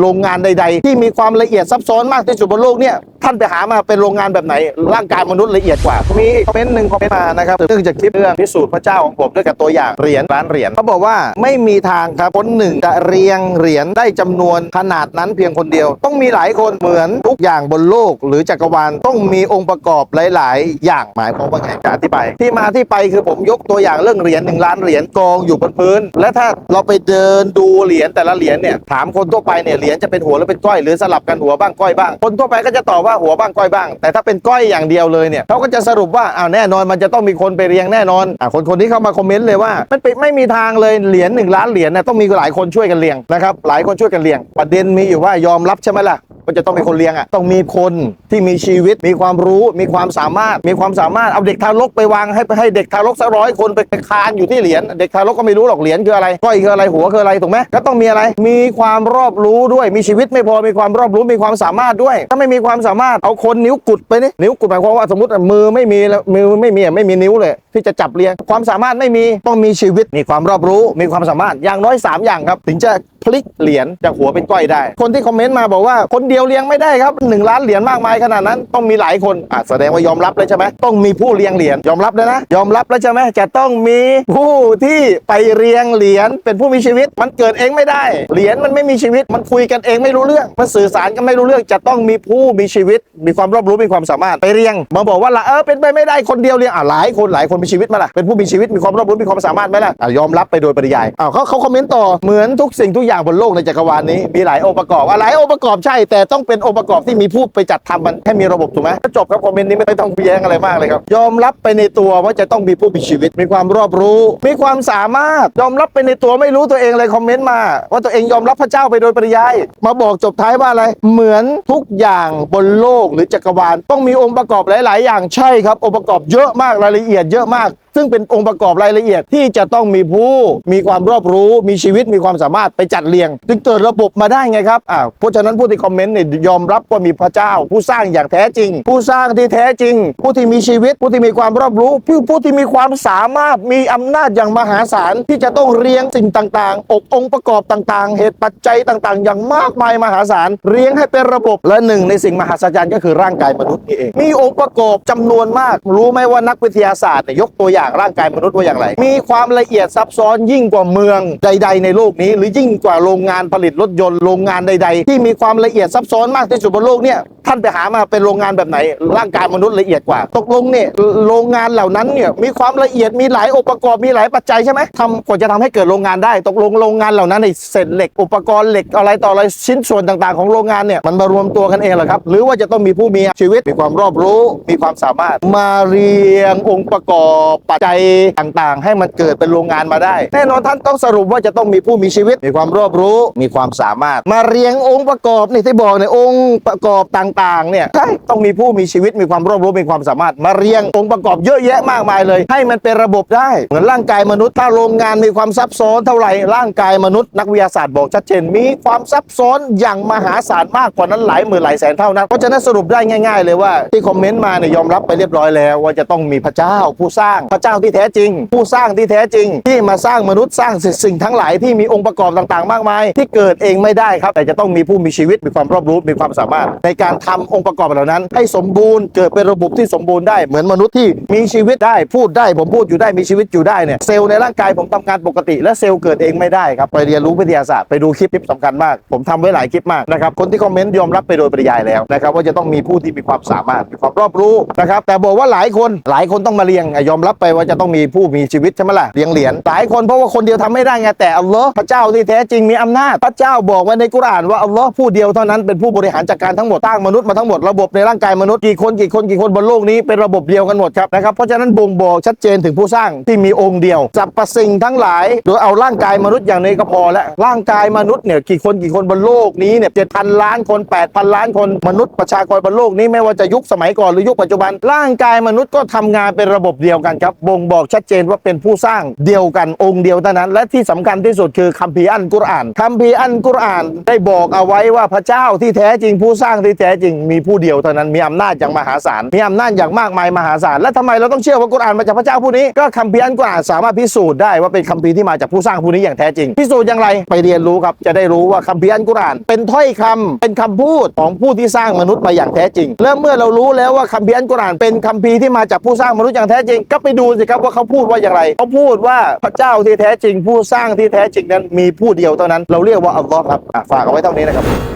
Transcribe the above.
โรงงานใด ๆ ที่มีความละเอียดซับซ้อนมากที่สุดบนโลกเนี่ยท่านไปหามาเป็นโรงงานแบบไหน ร่างกายมนุษย์ละเอียดกว่า มีคอมเมนต์หนึ่งคอมเมนต์มานะครับเรื่องจากคลิปเรื่องพิสูจน์พระเจ้าของผมด้วยกับตัวอย่างเหรียญร้านเหรียญเขาบอกว่าไม่มีทางครับคนหนึ่งจะเรียงเหรียญได้จำนวนขนาดนั้นเพียงคนเดียว ต้องมีหลายคนเหมือนทุกอย่างบนโลก หรือจักรวาลต้องมีองค์ประกอบหลาย ๆ อย่างหมายความว่าไงจะอธิบายที่มาที่ไปคือผมยกตัวอย่างเรื่องเหรียญหนึ่งล้านเหรียญกองอยู่บนพื้น และถ้าเราไปเดินดูเหรียญแต่ละเหรียญเนี่ยถามคนทั่วไปเนี่ยเหรียญจะเป็นหัวหรือเป็นก้อยหรือสลับกันหัวบ้างก้อยบ้างคนทั่วไปก็จะตอบว่าหัวบ้างก้อยบ้าง แต่ถ้าเป็นก้อยอย่างเดียวเลยเนี่ยเขาก็จะสรุปว่าอ้าวแน่นอนมันจะต้องมีคนไปเรียงแน่นอนอ่าคนคนนี้เข้ามาคอมเมนต์เลยว่ามันเป็นไม่มีทางเลยเหรียญหนึ่งล้านเหรียญนะต้องมีหลายคนช่วยกันเรียงนะครับหลายคนช่วยกันเรียง ประเด็นมีอยู่ว่ายอมรับใช่ไหมล่ะก็จะต้องมีคนเลี้ยงอะต้องมีคนที่มีชีวิต มีความรู้ มีความสามารถ มีความสามารถเอาเด็กทารกไปวางให้ให้เด็กทารกสักร้อยคนไปคานอยู่ที่เหรียญเด็กทารกก็ไม่รู้หรอกเหรียญคืออะไรก้อยคืออะไรหัวคืออะไรถูกไหมก็ต้องมีอะไร มีความรอบรู้ด้วยมีชีวิตไม่พอมีความรอบรู้มีความสามารถด้วย ถ้าไม่มีความสามารถเอาคนนิ้วกุดไปนี่นิ้วกุดหมายความว่าสมมติมือไม่มีแล้วมือไม่มีไม่มีนิ้วเลย ที่จะจับเรียงความสามารถไม่มีต้องมีชีวิตมีความรอบรู้ มีความสามารถอย่างน้อยสามอย่างครับ ถึงจะ พลิกเหรียญจากหัวเป็นก้อยได้ คนที่คอมเมนต์มาบอกว่าคนเดียวเลี้ยงไม่ได้ครับหนึ่งล้านเหรียญมากมายขนาดนั้น ต้องมีหลายคนอะแสดงว่ายอมรับเลยใช่ไหมต้องมีผู้เลี้ยงเหรียญยอมรับเลยนะ ยอมรับแล้วใช่ไหมจะต้องมีผู้ที่ไปเรียงเหรียญเป็นผู้มีชีวิต มันเกิดเองไม่ได้ เหรียญมันไม่มีชีวิต มันคุยกันเองไม่รู้เรื่อง มันสื่อสารกันไม่รู้เรื่องจะต้องมีผู้มีชีวิต มีความรอบรู้มีความสามารถไปเรียงมาบอกว่าละเออเป็นไปไม่ได้คนเดียวเรียงอะหลายคนหลายคนมีชีวิตมาล่ะเป็นผู้มีชีวิตมีความรอบรู้มีความสามารถไหมล่ะอะยอมรับไปโดยปริยายอ้าวเขาเขาคอมเมนต์ต่อเหมือนทุกสิ่งทุกอย่างางบนโลกในจักรวาลนี้มีหลายองค์ประกอบอะหลายองค์ประกอบใช่ แต่ต้องเป็นองค์ประกอบที่มีผู้ไปจัดทำมันให้มีระบบถูกไหมก็จบครับคอมเมนต์นี้ไม่ต้องแย้งอะไรมากเลยครับ ยอมรับไปในตัวว่าจะต้องมีผู้มีชีวิต มีความรอบรู้ มีความสามารถยอมรับไปในตัวไม่รู้ตัวเองเลยคอมเมนต์มา ว่าตัวเองยอมรับพระเจ้าไปโดยปริยายมาบอกจบท้ายว่าอะไรเหมือนทุกอย่างบนโลกหรือจักรวาล ต้องมีองค์ประกอบหลาย ๆ อย่างใช่ครับองค์ประกอบเยอะมากรายละเอียดเยอะมาก ซึ่งเป็นองค์ประกอบรายละเอียดที่จะต้องมีผู้มีความรอบรู้ มีชีวิตมีความสามารถไปจัดเรียง จึงเกิดระบบมาได้ไงครับอ่าเพราะฉะนั้นผู้ที่คอมเมนต์เนี่ยยอมรับว่ามีพระเจ้า ผู้สร้างอย่างแท้จริง ผู้สร้างที่แท้จริง ผู้ที่มีชีวิต ผู้ที่มีความรอบรู้ ผู้ผู้ที่มีความสามารถมีอำนาจอย่างมหาศาลที่จะต้องเรียงสิ่งต่างๆ อกองค์ประกอบต่างๆ เหตุปัจจัยต่างๆ อย่างมากมายมหาศาลเรียงให้เป็นระบบและหนึ่งในสิ่งมหัศจรรย์ก็คือร่างกายมนุษย์นี่เองมีองค์ประกอบจำนวนมาก รู้ไหมว่านักวิทยาศาสตร์เนี่ยยกตัวอย่างร่างกายมนุษย์ว่าอย่างไร มีความละเอียดซับซ้อนยิ่งกว่าเมืองใด ๆ ในโลกนี้ หรือยิ่งกว่าโรงงานผลิตรถยนต์โรงงานใด ๆ ที่มีความละเอียดซับซ้อนมากที่สุดบนโลกเนี่ยท่านไปหามาเป็นโรงงานแบบไหน ร่างกายมนุษย์ละเอียดกว่า ตกลงเนี่ยโรงงานเหล่านั้นเนี่ยมีความละเอียดมีหลายองค์ประกอบมีหลายปัจจัยใช่ไหมทำกว่าจะทำให้เกิดโรงงานได้ ตกลงโรงงานเหล่านั้นในเศษเหล็ก อุปกรณ์เหล็กอะไรต่ออะไรชิ้นส่วนต่างๆ ของโรงงานเนี่ยมันมารวมตัวกันเองเหรอครับ หรือว่าจะต้องมีผู้มีชีวิตมีความรอบรู้มีความสามารถมาเรียงองค์ประกอบปัจจัยต่างๆ ให้มันเกิดเป็นโรงงานมาได้ แน่นอนท่านต้องสรุปว่าจะต้องมีผู้มีชีวิต มีความรอบรู้มีความสามารถ มาเรียงองค์ประกอบนี่ที่บอกในองค์ประกอบต่างๆเนี่ยใช่ต้องมีผู้มีชีวิตมีความรอบรู้มีความสามารถ มาเรียงองค์ประกอบเยอะแยะมากมายเลย ให้มันเป็นระบบได้ เหมือนร่างกายมนุษย์ถ้าโรงงานมีความซับซ้อนเท่าไหร่ร่างกายมนุษย์นักวิทยาศาสตร์บอกชัดเจนมีความซับซ้อนอย่างมหาศาลมากกว่านั้นหลายหมื่นหลายแสนเท่านั้นเพราะฉะนั้นสรุปได้ง่าย ๆ เลยว่าที่คอมเมนต์มาเนี่ยยอมรับไปเรียบร้อยแล้ว ว่าจะต้องมีพระเจ้าผู้สร้างพระเจ้าที่แท้จริง ผู้สร้างที่แท้จริง ที่มาสร้างมนุษย์สร้างสิ่งทั้งหลายที่มีองค์ประกอบต่างๆ มากมาย ที่เกิดเองไม่ได้ครับ แต่จะต้องมีผู้มีชีวิตมีความรอบรู้มีความสามารถ ในการทำองค์ประกอบเหล่านั้น ให้สมบูรณ์เกิดเป็นระบบที่สมบูรณ์ได้เหมือนมนุษย์ที่มีชีวิตได้พูดได้ผมพูดอยู่ได้มีชีวิตอยู่ได้เนี่ยเซลล์ในร่างกายผมทำงานปกติ และเซลล์เกิดเองไม่ได้ครับไปเรียนรู้วิทยาศาสตร์ไปดูคลิปคลิปสำคัญมาก ผมทำไว้หลายคลิปมากนะครับคนที่คอมเมนต์ยอมรับไปโดยปริยายแล้วนะครับว่าจะต้องมีผู้ที่มีความสามารถมีความรอบรู้นะครับแต่บอกว่าหลายคนหลายคนต้องมาเรียงยอมรับไปว่าจะต้องมีผู้มีชีวิตใช่ไหมล่ะเรียงเหรียญหลายคนเพราะว่าคนเดียวทำไม่ได้ไงแต่อัลลอฮ์พระเจ้าที่แท้จริงมีอำนาจพระเจ้าบอกไว้ในกุรอานว่าอัลลอฮ์ผู้เดียวเท่านั้นเป็นผู้บริหารจัดการทั้งหมดตั้งมนุษย์มาทั้งหมดระบบในร่างกายมนุษย์กี่คนกี่คนกี่คนบนโลกนี้เป็นระบบเดียวกันหมดครับนะครับเพราะฉะนั้นบ่งบอกชัดเจนถึงผู้สร้างที่มีองค์เดียวสรรพสิ่งทั้งหลายโดยเอาร่างกายมนุษย์อย่างนี้ก็พอแล้วร่างกายมนุษย์เนี่ยกี่คนกี่คนบนโลกนี้เนี่ยเจ็ดพันล้านคนแปดพันล้านคนมนุษย์ประชากรบนโลกนี้ไม่ว่าจะยุคสมัยก่อนหรือยุคปัจจุบัน ร่างกายมนุษย์ก็ทำงานเป็นระบบเดียวกันครับบ่งบอกชัดเจนว่าเป็นผู้สร้างเดียวกันองค์เดียวเท่านั้น และที่สำคัญที่สุดคือคัมภีร์อันกุรอานคัมภีร์อันกุรอานได้บอกเอาไว้ว่าพระเจ้าที่แท้จริงผู้สร้างที่แท้จริงมีผู้เดียวเท่านั้นมีอำนาจอย่างมหาศาลมีอำนาจอย่างมากมายมหาศาลและทำไมเราต้องเชื่อว่ากุรอานมาจากพระเจ้าผู้นี้ก็คัมภีร์อันกุรอานสามารถพิสูจน์ได้ว่าเป็นคัมภีร์ที่มาจากผู้สร้างผู้นี้อย่างแท้จริง พิสูจน์อย่างไรไปเรียนรู้ครับจะได้รู้ว่าคัมภีร์อันกุรอาน เป็นถ้อยคำเป็นคำพูดของผู้ที่สร้างมนุษย์มาอย่างแท้จริง และเมื่อเรารู้แล้วว่าคัมภีร์อันกุรอานเป็นคัมภีร์ที่มาจากผู้สร้างมนุษย์อย่างแท้จริงก็ไปดููสิครับว่าเขาพูดว่าอย่างไรเขาพูดว่าพระเจ้าที่แท้จริงผู้สร้างที่แท้จริงนั้นมีผู้เดียวเท่านั้น เราเรียกว่าอัลลอฮ์ครับฝากเอาไว้เท่านี้นะครับ